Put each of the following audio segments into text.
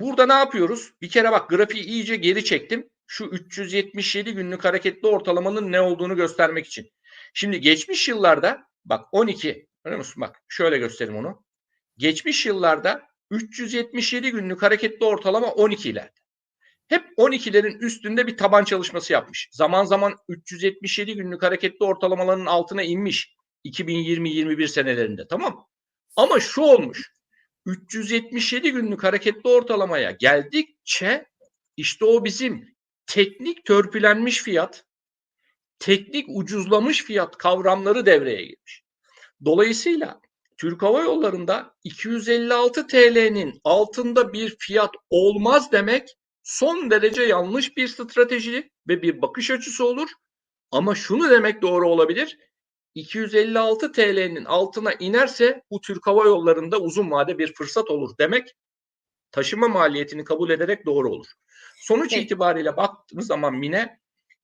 burada ne yapıyoruz? Bir kere bak grafiği iyice geri çektim. Şu 377 günlük hareketli ortalamanın ne olduğunu göstermek için. Şimdi geçmiş yıllarda bak 12 görüyor musun? Bak şöyle göstereyim onu. Geçmiş yıllarda 377 günlük hareketli ortalama 12 ilerdi. Hep 12'lerin üstünde bir taban çalışması yapmış. Zaman zaman 377 günlük hareketli ortalamaların altına inmiş 2020-21 senelerinde tamam? Ama şu olmuş. 377 günlük hareketli ortalamaya geldikçe işte o bizim teknik törpülenmiş fiyat, teknik ucuzlamış fiyat kavramları devreye girmiş. Dolayısıyla Türk Hava Yolları'nda 256 TL'nin altında bir fiyat olmaz demek son derece yanlış bir strateji ve bir bakış açısı olur. Ama şunu demek doğru olabilir. 256 TL'nin altına inerse bu Türk Hava Yolları'nda uzun vade bir fırsat olur demek taşıma maliyetini kabul ederek doğru olur. Sonuç Peki. itibariyle baktığımız zaman Mine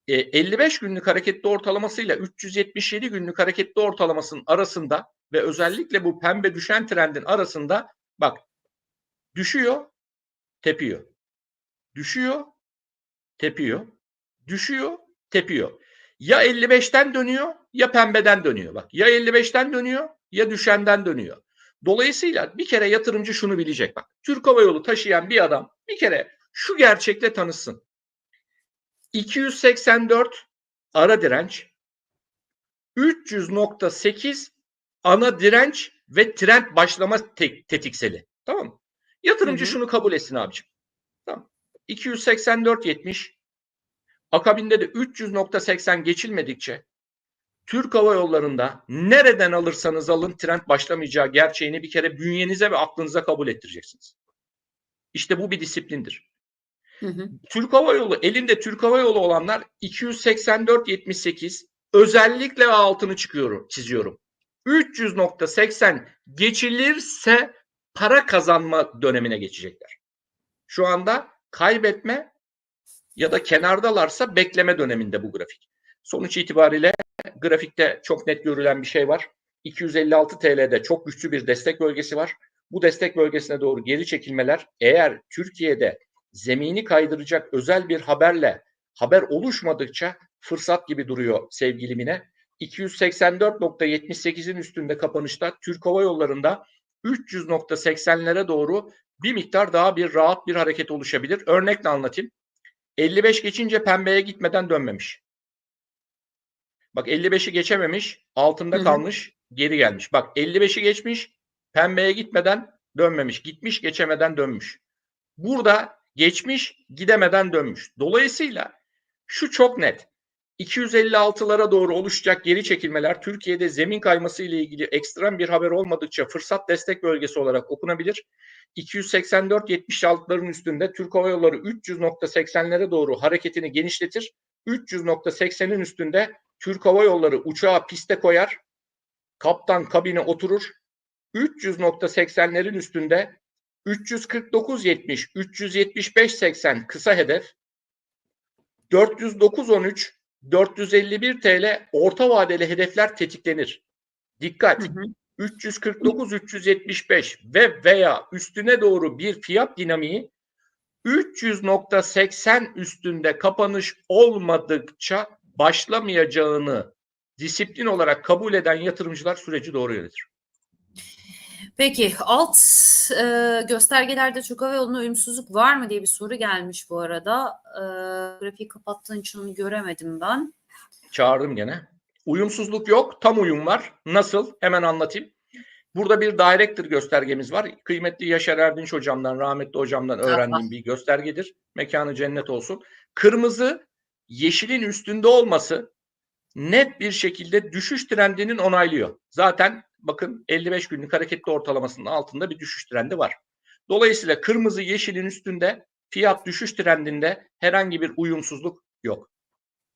e, 55 günlük hareketli ortalamasıyla 377 günlük hareketli ortalamasının arasında ve özellikle bu pembe düşen trendin arasında bak düşüyor, tepiyor. Düşüyor, tepiyor. Düşüyor, tepiyor. Ya 55'ten dönüyor ya pembeden dönüyor. Bak ya 55'ten dönüyor ya düşenden dönüyor. Dolayısıyla bir kere yatırımcı şunu bilecek bak. Türk Hava Yolu taşıyan bir adam bir kere şu gerçekle tanışsın. 284 ara direnç, 300.8 ana direnç ve trend başlama te- tetikseli. Tamam mı? Yatırımcı Hı hı. şunu kabul etsin abicim. Tamam. 284.70 akabinde de 300.80 geçilmedikçe Türk Hava Yolları'nda nereden alırsanız alın trend başlamayacağı gerçeğini bir kere bünyenize ve aklınıza kabul ettireceksiniz. İşte bu bir disiplindir. Hı hı. Türk Hava Yolu elinde Türk Hava Yolu olanlar 284.78 özellikle altını çıkıyorum, çiziyorum. 300.80 geçilirse para kazanma dönemine geçecekler. Şu anda kaybetme ya da kenardalarsa bekleme döneminde bu grafik. Sonuç itibariyle grafikte çok net görülen bir şey var. 256 TL'de çok güçlü bir destek bölgesi var. Bu destek bölgesine doğru geri çekilmeler eğer Türkiye'de zemini kaydıracak özel bir haberle haber oluşmadıkça fırsat gibi duruyor sevgili Mine. 284.78'in üstünde kapanışta Türk Hava Yolları'nda 300.80'lere doğru bir miktar daha bir rahat bir hareket oluşabilir. Örnekle anlatayım. 55 geçince pembeye gitmeden dönmemiş. Bak 55'i geçememiş, altında Hı hı. kalmış, geri gelmiş. Bak 55'i geçmiş, pembeye gitmeden dönmemiş. Gitmiş, geçemeden dönmüş. Burada geçmiş, gidemeden dönmüş. Dolayısıyla şu çok net. 256'lara doğru oluşacak geri çekilmeler Türkiye'de zemin kayması ile ilgili ekstrem bir haber olmadıkça fırsat destek bölgesi olarak okunabilir. 284-76'ların üstünde Türk Hava Yolları 300.80'lere doğru hareketini genişletir. 300.80'in üstünde Türk Hava Yolları uçağı piste koyar. Kaptan kabine oturur. 300.80'lerin üstünde 349.70, 375.80 kısa hedef. 409.13, 451 TL orta vadeli hedefler tetiklenir. Dikkat. Hı hı. 349 375 ve veya üstüne doğru bir fiyat dinamiği 300.80 üstünde kapanış olmadıkça başlamayacağını disiplin olarak kabul eden yatırımcılar süreci doğru yönetir. Peki alt e, göstergelerde Türk Hava Yolu'na uyumsuzluk var mı diye bir soru gelmiş bu arada. E, grafiği kapattığın için onu göremedim ben. Çağırdım gene. Uyumsuzluk yok, tam uyum var. Nasıl? Hemen anlatayım. Burada bir director göstergemiz var. Kıymetli Yaşar Erdinç hocamdan, rahmetli hocamdan öğrendiğim bir göstergedir. Mekanı cennet olsun. Kırmızı yeşilin üstünde olması net bir şekilde düşüş trendinin onaylıyor. Zaten bakın 55 günlük hareketli ortalamasının altında bir düşüş trendi var. Dolayısıyla kırmızı yeşilin üstünde fiyat düşüş trendinde herhangi bir uyumsuzluk yok.